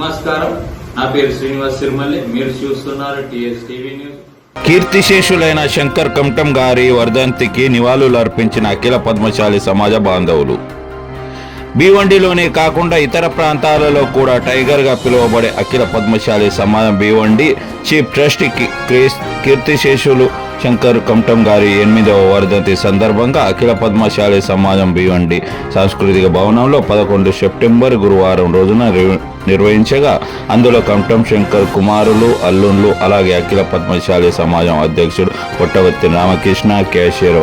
నమస్కారం. నా పేరు శ్రీనివాస్ సిరిమల్లి. మీరు చూస్తున్నారు టీఎస్ టీవీ న్యూస్. కీర్తిశేషులైన శంకర్ కమటం గారి వర్ధంతికి నివాళులు అర్పించిన అఖిల పద్మశాలి సమాజ బాంధవులు. భీవండిలోనే కాకుండా ఇతర ప్రాంతాలలో కూడా టైగర్గా పిలువబడే అఖిల పద్మశాలి సమాజం భీవండి చీఫ్ ట్రస్ట్ కి- కీర్తిశేషులు శంకర్ కమటం గారి ఎనిమిదవ వర్ధంతి సందర్భంగా అఖిల పద్మశాలి సమాజం భీవండి సాంస్కృతిక భవనంలో పదకొండు సెప్టెంబర్ గురువారం రోజున నిర్వహించగా అందులో కమటం శంకర్ కుమారులు అల్లుళ్ళు అలాగే అఖిల పద్మశాలి సమాజం అధ్యక్షుడు పుట్టవర్తి రామకృష్ణ కేశీర్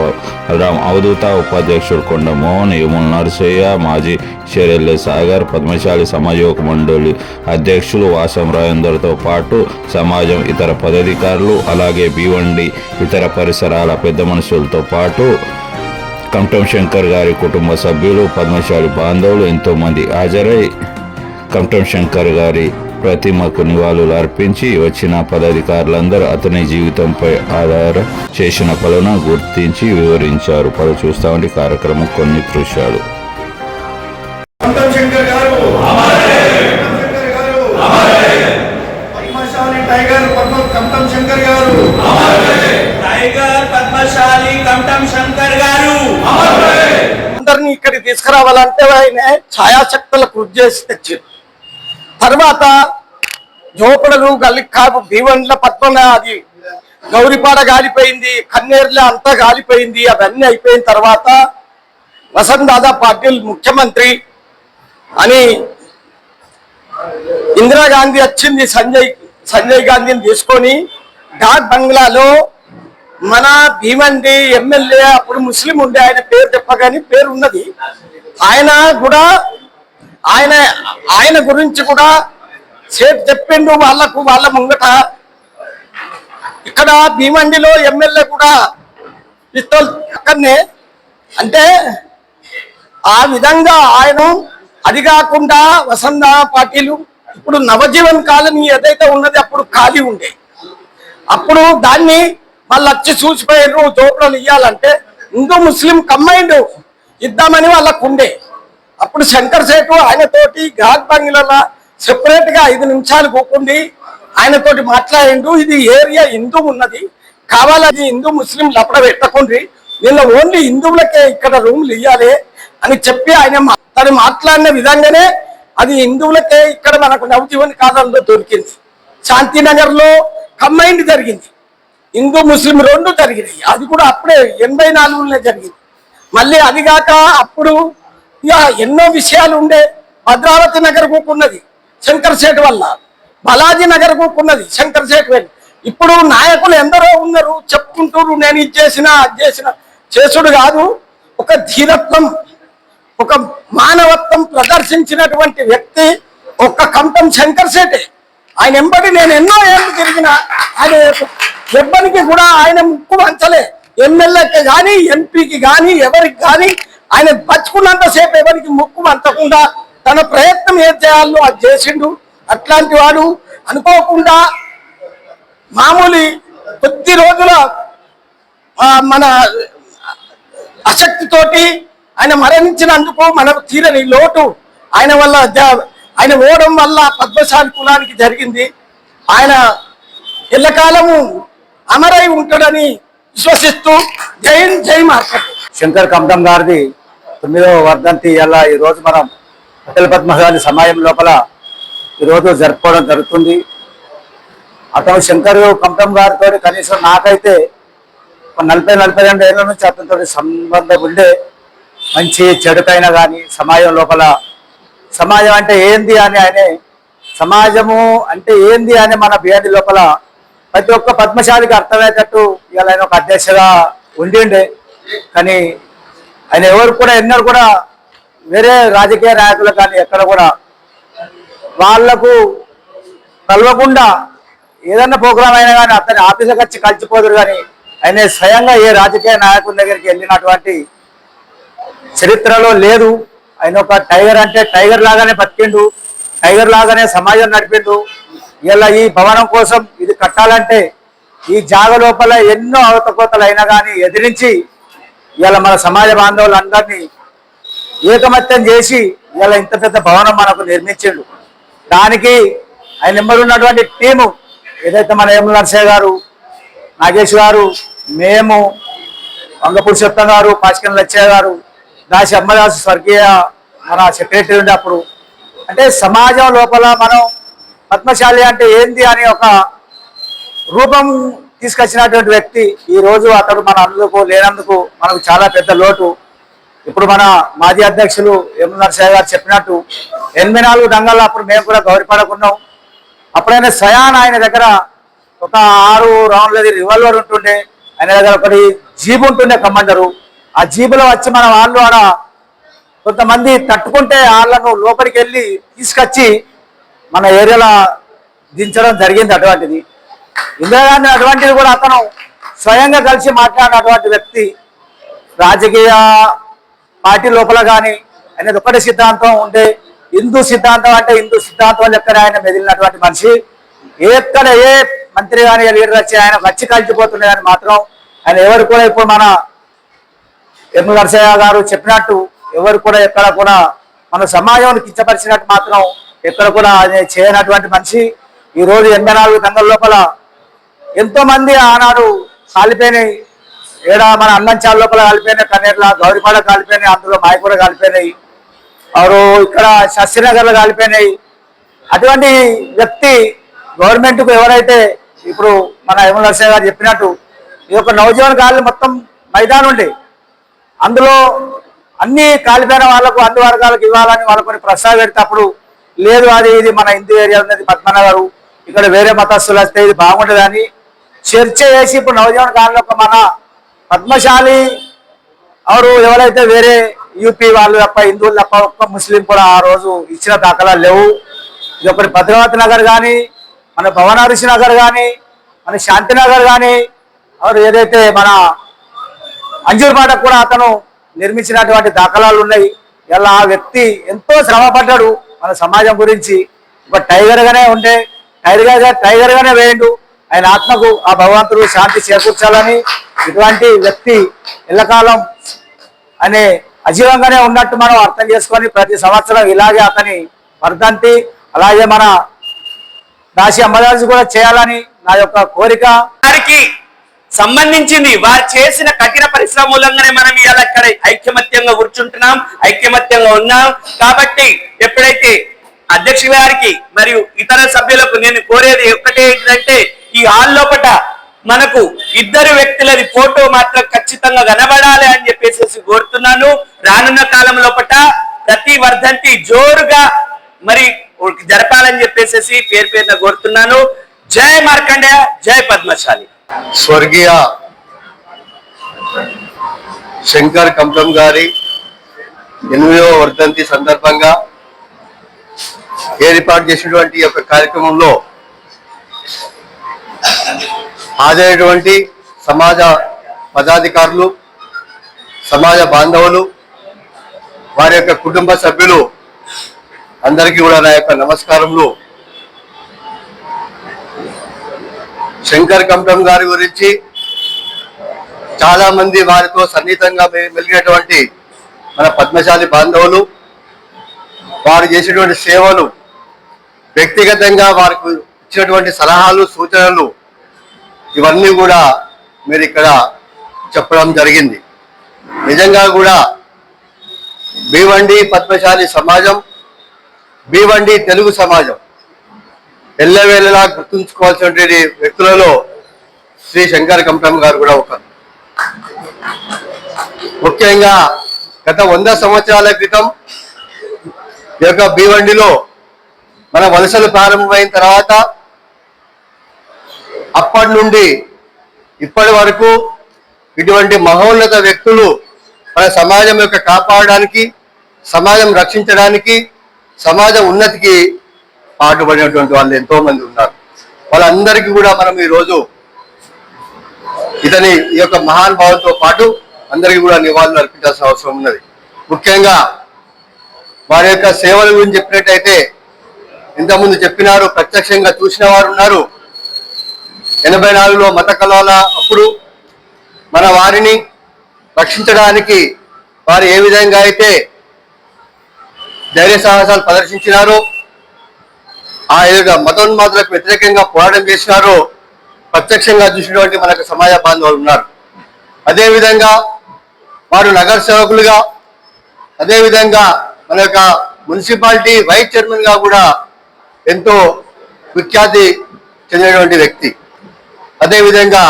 రామ్ అవధూత ఉపాధ్యక్షుడు కొండ మోహన్ యముల నరసయ్య మాజీ షెరెల్లె సాగర్ పద్మశాలి సమాజోక మండలి అధ్యక్షులు వాసం రాజేందర్తో పాటు సమాజం ఇతర పదాధికారులు అలాగే భీవండి ఇతర పరిసరాల పెద్ద మనుషులతో పాటు కంటం శంకర్ గారి కుటుంబ సభ్యులు పద్మశాలి బాంధవులు ఎంతోమంది హాజరై కమటం శంకర్ గారి ప్రతిమకు నివాళులు అర్పించి వచ్చిన పదాధికారులందరూ అతని జీవితంపై ఆధార చేసిన పనులను గుర్తించి వివరించారు. పలు చూస్తామంటే కార్యక్రమం కొన్ని దృశ్యాలు. కంటం శంకర్ గారు కంటం శంకర్ గారు పద్మశాలి టైగర్ పద్మ కంటం శంకర్ గారు. టైగర్ పద్మశాలి కంఠం శంకర్ గారు. అందరినీ ఇక్కడికి తీసుకురావాలంటే ఆయన ఛాయాశక్తుల కృషి చేసి తెచ్చారు. తర్వాత జోపడలు గల్లికాపు భీవండ్ల పద్మన అది గౌరిపాడ గాలిపోయింది కన్నేర్ల అంతా గాలిపోయింది అవన్నీ అయిపోయిన తర్వాత వసంత్ దాదా పాటిల్ ముఖ్యమంత్రి అని ఇందిరాగాంధీ వచ్చింది సంజయ్ సంజయ్ గాంధీని తీసుకొని డాక్ బంగ్లాలో మన భీమండి ఎమ్మెల్యే అప్పుడు ముస్లిం ఉండే ఆయన పేరు చెప్పగానే పేరు ఉన్నది ఆయన కూడా ఆయన ఆయన గురించి కూడా సేపు చెప్పిండు వాళ్ళకు వాళ్ళ ముంగట. ఇక్కడ భీమండిలో ఎమ్మెల్యే కూడా పిస్తోల్ అక్కడనే అంటే ఆ విధంగా ఆయన అది కాకుండా వసంత పార్టీలు ఇప్పుడు నవజీవన్ కాలనీ ఏదైతే ఉన్నది అప్పుడు ఖాళీ ఉండే. అప్పుడు దాన్ని వాళ్ళు వచ్చి చూసిపోయారు జోకులను ఇవ్వాలంటే హిందూ ముస్లిం కంబైండ్ ఇద్దామని వాళ్ళకు ఉండే. ఇప్పుడు శంకర్ సేటు ఆయనతోటి ఘాట్ బంగిలలో సెపరేట్గా ఐదు నిమిషాలు కూకుండి ఆయనతోటి మాట్లాడిండు. ఇది ఏరియా హిందూ ఉన్నది. కావాలని హిందూ ముస్లిం లపడ పెట్టకుండ్రి నిన్న ఓన్లీ హిందువులకే ఇక్కడ రూమ్లు ఇవ్వాలి అని చెప్పి ఆయన తను మాట్లాడిన విధంగానే అది హిందువులకే ఇక్కడ మనకు నవజీవన కాలంలో దొరికింది. శాంతినగర్లో కంబైండ్ జరిగింది. హిందూ ముస్లిం రెండు జరిగినాయి. అది కూడా అప్పుడే ఎనభై నాలుగులోనే జరిగింది. మళ్ళీ అది కాక అప్పుడు ఇక ఎన్నో విషయాలు ఉండే భద్రావతి నగర్ కూకున్నది శంకర్ సేట్ వల్ల. బాలాజీ నగర్ కూకున్నది శంకర్ సేట్ వెళ్ళి. ఇప్పుడు నాయకులు ఎందరో ఉన్నారు చెప్పుకుంటారు నేను ఇది చేసిన అది చేసిన. చేసుడు కాదు ఒక ధీరత్వం ఒక మానవత్వం ప్రదర్శించినటువంటి వ్యక్తి ఒక్క కంఠం శంకర్ ఆయన ఎంబడి నేను ఎన్నో ఏళ్ళు తిరిగిన ఆయన ఎవ్వరికి కూడా ఆయన ముక్కు వంచలే. ఎమ్మెల్యేకి కానీ ఎంపీకి కానీ ఎవరికి కానీ ఆయన బతుకున్నంత సేపు ఎవరికి ముక్కు అంతకుండా తన ప్రయత్నం ఏం చేయాలో అది చేసిండు. అట్లాంటి వాడు అనుకోకుండా మామూలు కొద్ది రోజుల మన ఆసక్తితోటి ఆయన మరణించినందుకు మనకు తీరని లోటు ఆయన వల్ల జ- ఆయన ఓడం వల్ల పద్మశాలి కులానికి జరిగింది. ఆయన ఎల్లకాలము అమరై ఉంటాడని విశ్వసిస్తూ జై జై మార్కెట్ శంకర్ కమటం గారిది తొమ్మిదవ వర్ధంతి ఇలా ఈరోజు మనం అఖిల పద్మశాలి సమాజం లోపల ఈరోజు జరుపుకోవడం జరుగుతుంది. అతను శంకర్ కమటం గారితో కనీసం నాకైతే నలభై నలభై రెండు ఏళ్ళ నుంచి అతనితో సంబంధం ఉండే మంచి చెడుకైనా కానీ సమాజం లోపల సమాజం అంటే ఏంది అని ఆయన సమాజము అంటే ఏంది అని మన బిఆర్డి లోపల ప్రతి ఒక్క పద్మశాలికి అర్థమయ్యేటట్టు ఇవాళ ఆయన ఒక అధ్యక్షగా ఉండిండే. కానీ ఆయన ఎవరు కూడా ఎన్నో కూడా వేరే రాజకీయ నాయకులు కానీ ఎక్కడ కూడా వాళ్ళకు కలవకుండా ఏదన్నా ప్రోగ్రామ్ అయినా కానీ అతని ఆఫీసుకి వచ్చి కలిసిపోదురు కానీ ఆయన స్వయంగా ఏ రాజకీయ నాయకుని దగ్గరికి వెళ్ళినటువంటి చరిత్రలో లేదు. ఆయన ఒక టైగర్ అంటే టైగర్ లాగానే బతికిండు. టైగర్ లాగానే సమాజం నడిపిండు. ఇలా ఈ భవనం కోసం ఇది కట్టాలంటే ఈ జాగ లోపల ఎన్నో అవతకోతలు అయినా కానీ ఎదిరించి ఇలా మన సమాజ బాంధవులందరినీ ఏకమత్యం చేసి ఇలా ఇంత పెద్ద భవనం మనకు నిర్మించిండు. దానికి ఆయన నెంబర్ ఉన్నటువంటి టీము ఏదైతే మన ఏముల నర్సయ్య గారు నాగేష్ గారు మేము వంగపూడి చెప్తాం గారు పాచికన్ లచ్చయ్య గారు దాసి అమ్మదాసు స్వర్గీయ మన సెక్రటరీ ఉండే అప్పుడు. అంటే సమాజం లోపల మనం పద్మశాలి అంటే ఏంది అని ఒక రూపం తీసుకొచ్చినటువంటి వ్యక్తి ఈ రోజు అతడు మన అందుకు లేనందుకు మనకు చాలా పెద్ద లోటు. ఇప్పుడు మన మాజీ అధ్యక్షులు ఎం నరసయ్య గారు చెప్పినట్టు ఎనభై నాలుగు దంగల్లో అప్పుడు మేము కూడా గౌరవపడకున్నాం. అప్పుడైనా సయాన్ ఆయన దగ్గర ఒక ఆరు రౌండ్లది రివాల్వర్ ఉంటుండే ఆయన దగ్గర ఒకటి జీబు ఉంటుండే కమాండరు. ఆ జీబులో వచ్చి మన వాళ్ళు ఆడ కొంతమంది తట్టుకుంటే వాళ్ళను లోపలికి వెళ్ళి తీసుకొచ్చి మన ఏరియాలో దించడం జరిగింది అటువంటిది. ఇందిరాగాంధీ అటువంటిది కూడా అతను స్వయంగా కలిసి మాట్లాడినటువంటి వ్యక్తి. రాజకీయ పార్టీ లోపల కానీ అనేది ఒకటి సిద్ధాంతం ఉంటే హిందూ సిద్ధాంతం అంటే హిందూ సిద్ధాంతం లెక్కన ఆయన మెదిలినటువంటి మనిషి. ఎక్కడ ఏ మంత్రి కానీ లీడర్ వచ్చి ఆయన వచ్చి కలిసిపోతుండే మాత్రం ఆయన ఎవరు కూడా ఇప్పుడు మన ఎం నరసయ్య గారు చెప్పినట్టు ఎవరు కూడా ఎక్కడ కూడా మన సమాజాన్ని కించపరిచినట్టు మాత్రం ఎక్కడ కూడా ఆయన చేయనటువంటి మనిషి. ఈ రోజు ఎనభై నాలుగు దంగల లోపల ఎంతో మంది ఆనాడు కాలిపోయినాయి. ఏడా మన అన్నంచాల లోపల కాలిపోయినాయి కన్నెర్ల గౌరిపాడ కాలిపోయినాయి అందులో మాయకూర కాలిపోయినాయి. వారు ఇక్కడ శశినగర్లో కాలిపోయినాయి. అటువంటి వ్యక్తి గవర్నమెంట్కు ఎవరైతే ఇప్పుడు మన యమున నరసింహ గారు చెప్పినట్టు ఈ యొక్క నవజీవన గాలి మొత్తం మైదానం ఉండే అందులో అన్ని కాలిపోయిన వాళ్ళకు అన్ని వర్గాలకు ఇవ్వాలని వాళ్ళు కొన్ని ప్రస్తావ పెడితే లేదు అది ఇది మన హిందూ ఏరియా ఉన్నది పద్మనగరు ఇక్కడ వేరే మతస్థులు వస్తే ఇది బాగుండదు చర్చ చేసి ఇప్పుడు నవజీవన్ కాలంలో ఒక మన పద్మశాలి ఎవరు ఎవరైతే వేరే యూపీ వాళ్ళు తప్ప హిందువులు తప్ప ఒక్క ముస్లిం కూడా ఆ రోజు ఇచ్చిన దాఖలాలు లేవు. ఇది ఒకటి భద్రావతి నగర్ కానీ మన భవనరిషి నగర్ కానీ మన శాంతినగర్ కానీ ఎవరు ఏదైతే మన అంజూర్పాట కూడా అతను నిర్మించినటువంటి దాఖలాలు ఉన్నాయి. ఇలా ఆ వ్యక్తి ఎంతో శ్రమ పడ్డాడు మన సమాజం గురించి. ఒక టైగర్గానే ఉండే టైగర్గా టైగర్గానే వేయండు. ఆయన ఆత్మకు ఆ భగవంతుడు శాంతి చేకూర్చాలని ఇటువంటి వ్యక్తి ఎల్లకాలం అనే అజీవంగానే ఉన్నట్టు మనం అర్థం చేసుకొని ప్రతి సంవత్సరం ఇలాగే అతని వర్ధంతి అలాగే మన దాసి అమ్మదాసి కూడా చేయాలని నా యొక్క కోరిక. వారికి సంబంధించింది వారు చేసిన కఠిన పరిశ్రమ మూలంగానే మనం ఇవాళ ఇక్కడ ఐక్యమత్యంగా కూర్చుంటున్నాం ఐక్యమత్యంగా ఉన్నాం. కాబట్టి ఎప్పుడైతే అధ్యక్షుల గారికి మరియు ఇతర సభ్యులకు నేను కోరేది ఒక్కటే ఏంటంటే ఈ హాల్ లోపట మనకు ఇద్దరు వ్యక్తులది ఫోటో మాత్రం ఖచ్చితంగా కనబడాలి అని చెప్పేసి కోరుతున్నాను. రానున్న కాలం లోపట ప్రతి వర్ధంతి జోరుగా మరి జరపాలని చెప్పేసి పేరు పేరున కోరుతున్నాను. జై మార్కండేయ జై పద్మశాలి. స్వర్గీయ శంకర్ కంపం గారి ఎనిమిదవ వర్ధంతి సందర్భంగా ఏర్పాటు చేసినటువంటి ఈ యొక్క కార్యక్రమంలో హాజరైనటువంటి సమాజ పదాధికారులు సమాజ బాంధవులు వారి యొక్క కుటుంబ సభ్యులు అందరికీ కూడా నా యొక్క నమస్కారములు. శంకర్ కంఠం గారి గురించి చాలా మంది వారితో సన్నిహితంగా మెలిగినటువంటి మన పద్మశాలి బాంధవులు వారు చేసినటువంటి సేవలు వ్యక్తిగతంగా వారికి ఇచ్చినటువంటి సలహాలు సూచనలు ఇవన్నీ కూడా మీరు ఇక్కడ చెప్పడం జరిగింది. నిజంగా కూడా భీవండి పద్మశాలి సమాజం భీవండి తెలుగు సమాజం ఎల్లవేళలా గుర్తుంచుకోవాల్సినటువంటి వ్యక్తులలో శ్రీ శంకర్ కంఠం గారు కూడా ఒకరు. ముఖ్యంగా గత వంద సంవత్సరాల క్రితం ఈ యొక్క భీవండిలో మన వలసలు ప్రారంభమైన తర్వాత అప్పటి నుండి ఇప్పటి వరకు ఇటువంటి మహోన్నత వ్యక్తులు మన సమాజం యొక్క కాపాడడానికి సమాజం రక్షించడానికి సమాజం ఉన్నతికి పాటుపడినటువంటి వాళ్ళు ఎంతో మంది ఉన్నారు. వాళ్ళందరికీ కూడా మనం ఈరోజు ఇతని ఈ యొక్క మహాన్ భావంతో పాటు అందరికీ కూడా నివాళులు అర్పించాల్సిన అవసరం ఉన్నది. ముఖ్యంగా వారి యొక్క సేవల గురించి చెప్పినట్టయితే ఇంతకుముందు చెప్పినారు ప్రత్యక్షంగా చూసిన వారు ఉన్నారు. ఎనభై నాలుగులో మత కళాల అప్పుడు మన వారిని రక్షించడానికి వారు ఏ విధంగా అయితే ధైర్య సాహసాలు ప్రదర్శించినారో ఆ యొక్క మతోన్మాదులకు వ్యతిరేకంగా పోరాటం చేసినారో ప్రత్యక్షంగా చూసినటువంటి మనకు సమాజ బాంధవులు ఉన్నారు. అదేవిధంగా వారు నగర సేవకులుగా అదేవిధంగా మన యొక్క మున్సిపాలిటీ వైస్ చైర్మన్గా కూడా ఎంతో విఖ్యాతి చెందినటువంటి వ్యక్తి. అదేవిధంగా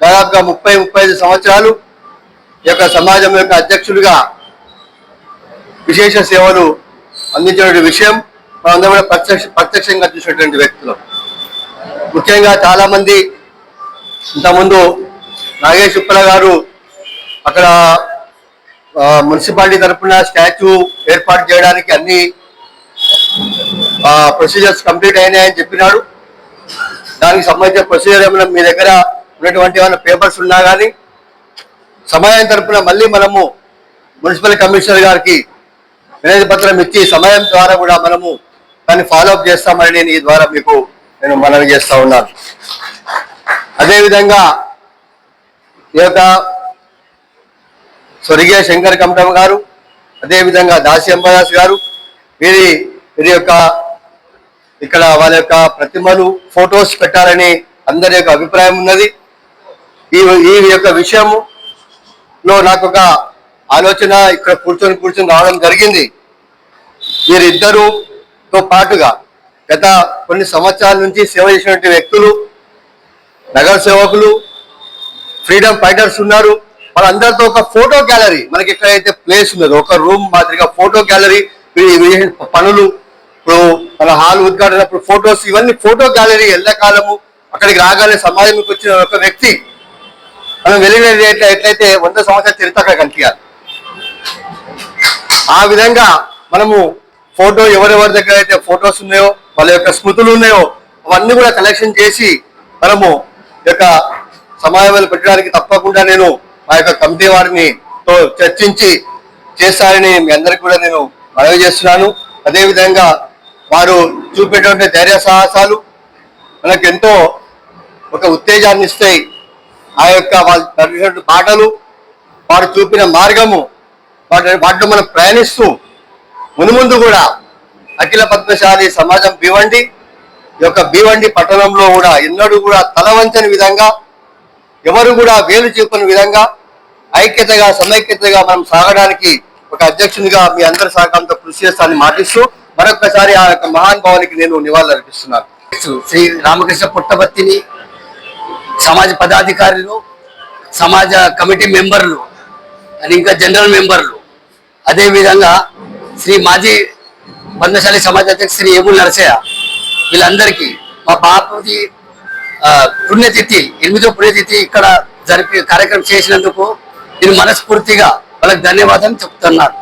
దాదాపుగా ముప్పై ముప్పై ఐదు సంవత్సరాలు ఈ యొక్క సమాజం యొక్క అధ్యక్షుడిగా విశేష సేవలు అందించిన విషయం మనందరం కూడా ప్రత్యక్ష ప్రత్యక్షంగా చూసినటువంటి వ్యక్తులు. ముఖ్యంగా చాలామంది ఇంతకుముందు నాగేష్ ఉప్పల గారు అక్కడ మున్సిపాలిటీ తరఫున స్టాచ్యూ ఏర్పాటు చేయడానికి అన్ని ప్రొసీజర్స్ కంప్లీట్ అయినాయని చెప్పినాడు. దానికి సంబంధించిన ప్రొసీజర్ ఏమైనా మీ దగ్గర ఉన్నటువంటి ఏమైనా పేపర్స్ ఉన్నా కానీ సమయం తరపున మళ్ళీ మనము మున్సిపల్ కమిషనర్ గారికి వినతి పత్రం ఇచ్చి సమయం ద్వారా కూడా మనము దాన్ని ఫాలో అప్ చేస్తామని నేను ఈ ద్వారా మీకు నేను మనవి చేస్తూ ఉన్నాను. అదేవిధంగా ఈ యొక్క స్వర్గీయ శంకర్ కమటం గారు అదేవిధంగా దాసి అంబదాస్ గారు వీరి వీరి యొక్క ఇక్కడ వాళ్ళ యొక్క ప్రతిమలు ఫొటోస్ పెట్టాలని అందరి యొక్క అభిప్రాయం ఉన్నది. ఈ ఈ యొక్క విషయంలో నాకు ఒక ఆలోచన ఇక్కడ కూర్చొని కూర్చొని రావడం జరిగింది. వీరిద్దరుతో పాటుగా గత కొన్ని సంవత్సరాల నుంచి సేవ చేసినటువంటి వ్యక్తులు నగర సేవకులు ఫ్రీడమ్ ఫైటర్స్ ఉన్నారు. వాళ్ళందరితో ఒక ఫోటో గ్యాలరీ మనకి ఎక్కడైతే ప్లేస్ ఉన్నదో ఒక రూమ్ మాదిరిగా ఫోటో గ్యాలరీ పనులు ఇప్పుడు మన హాల్ ఉద్ఘాటనప్పుడు ఫొటోస్ ఇవన్నీ ఫోటో గ్యాలరీ ఎల్లకాలము అక్కడికి రాగానే సమాజంకి వచ్చిన ఒక వ్యక్తి మనం వెళ్ళిన ఎట్లయితే వంద సంవత్సరాల చరిత్ర అక్కడ కనిపించాలి. ఆ విధంగా మనము ఫోటో ఎవరెవరి దగ్గర అయితే ఫొటోస్ ఉన్నాయో వాళ్ళ యొక్క స్మృతులు ఉన్నాయో అవన్నీ కూడా కలెక్షన్ చేసి మనము యొక్క సమావేశాలు పెట్టడానికి తప్పకుండా నేను మా యొక్క కమిటీ వారిని తో చర్చించి చేస్తారని మీ అందరికి కూడా నేను మనవి చేస్తున్నాను. అదేవిధంగా వారు చూపేటువంటి ధైర్య సాహసాలు మనకు ఎంతో ఒక ఉత్తేజాన్ని ఇస్తాయి. ఆ యొక్క వాళ్ళు నడిచినటువంటి పాటలు వారు చూపిన మార్గము వాటి వాటిలో మనం ప్రయాణిస్తూ మునుముందు కూడా అఖిల పద్మశాలి సమాజం భీవండి ఈ యొక్క భీవండి పట్టణంలో కూడా ఎన్నడూ కూడా తలవంచని విధంగా ఎవరు కూడా వేలు చూపని విధంగా ఐక్యతగా సమైక్యతగా మనం సాగడానికి ఒక అధ్యక్షునిగా మీ అందరి సహకారంతో కృషి చేస్తానని మాటిస్తూ మరొకసారి ఆ యొక్క మహాన్ భావానికి నేను నివాళులు అర్పిస్తున్నాను. శ్రీ రామకృష్ణ పుట్టపర్తిని సమాజ పదాధికారులు సమాజ కమిటీ మెంబర్లు అని ఇంకా జనరల్ మెంబర్లు. అదేవిధంగా శ్రీ మాజీ బంధశాలి సమాజ అధ్యక్షుడు శ్రీ ఏముల నరసయ్య వీళ్ళందరికీ మా బాపుది పుణ్యతిథి ఎనిమిదో పుణ్యతిథి ఇక్కడ జరిపి కార్యక్రమం చేసినందుకు నేను మనస్ఫూర్తిగా వాళ్ళకి ధన్యవాదాలు చెప్తున్నాను.